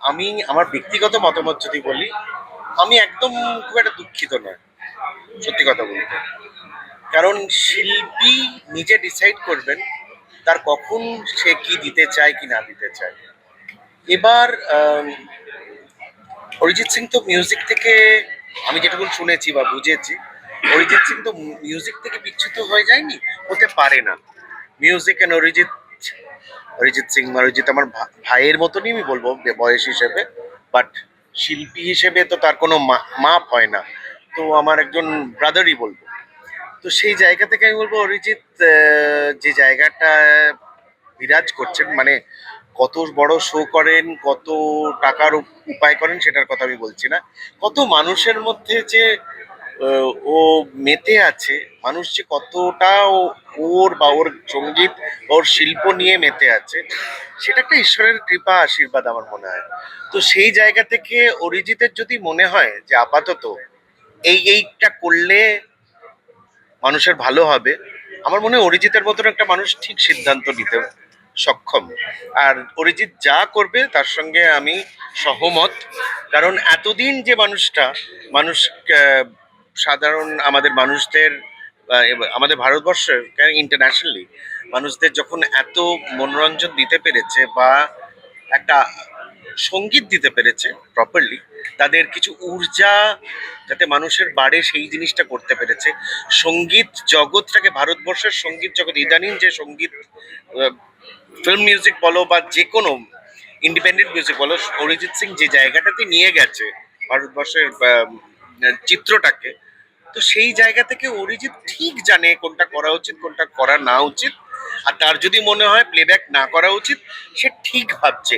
আমি আমার ব্যক্তিগত মতামত যদি বলি, আমি একদম খুব একটা দুঃখিত নয়, সত্যি কথা বলতে। কারণ শিল্পী নিজে ডিসাইড করবেন তার কখন সে কি দিতে চায়, কি না দিতে চায়। এবার অরিজিৎ সিং তো মিউজিক থেকে, আমি যেটুকু শুনেছি বা বুঝেছি, অরিজিৎ সিং তো মিউজিক থেকে বিচ্যুত হয়ে যায়নি, হতে পারে না। মিউজিক অ্যান্ড অরিজিৎ অরিজিৎ সিং অরিজিৎ আমার ভাইয়ের মতনই আমি বলব বয়স হিসেবে। বাট শিল্পী হিসেবে তো তার কোনো মাপ হয় না। তো আমার একজন ব্রাদারই বলব। তো সেই জায়গা থেকে আমি বলব, অরিজিৎ যে জায়গাটা বিরাজ করছেন মানে কত বড় শো করেন, কত টাকার উপ- উপায় করেন, সেটার কথা আমি বলছি না। কত মানুষের মধ্যে যে ও মেতে আছে, মানুষ যে কতটা ওর বা ওর সংগীত ওর শিল্প নিয়ে মেতে আছে, সেটা একটা ঈশ্বরের কৃপা, আশীর্বাদ আমার মনে হয়। তো সেই জায়গা থেকে অরিজিতের যদি মনে হয় যে আপাতত এই এইটা করলে মানুষের ভালো হবে, আমার মনে হয় অরিজিতের মতন একটা মানুষ ঠিক সিদ্ধান্ত নিতে সক্ষম। আর অরিজিৎ যা করবে তার সঙ্গে আমি সহমত, কারণ এতদিন যে মানুষটা, মানুষ সাধারণ আমাদের মানুষদের আমাদের ভারতবর্ষের ইন্টারন্যাশনালি মানুষদের যখন এত মনোরঞ্জন দিতে পেরেছে বা একটা সংগীত দিতে পেরেছে প্রপারলি তাদের কিছু ঊর্জা যাতে মানুষের বাড়ে সেই জিনিসটা করতে পেরেছে। সংগীত জগৎটাকে, ভারতবর্ষের সংগীত জগৎ, ইদানিং যে সংগীত ফিল্ম মিউজিক বলো বা যে কোনো ইন্ডিপেন্ডেন্ট মিউজিক বলো, অরিজিৎ সিং যে জায়গাটাতে নিয়ে গেছে ভারতবর্ষের চিত্রটাকে তো সেই জায়গা থেকে অরিজিৎ ঠিক জানে কোনটা করা উচিত, কোনটা করা না উচিত। আর তার যদি মনে হয় প্লেব্যাক না করা উচিত, সে ঠিক ভাবছে।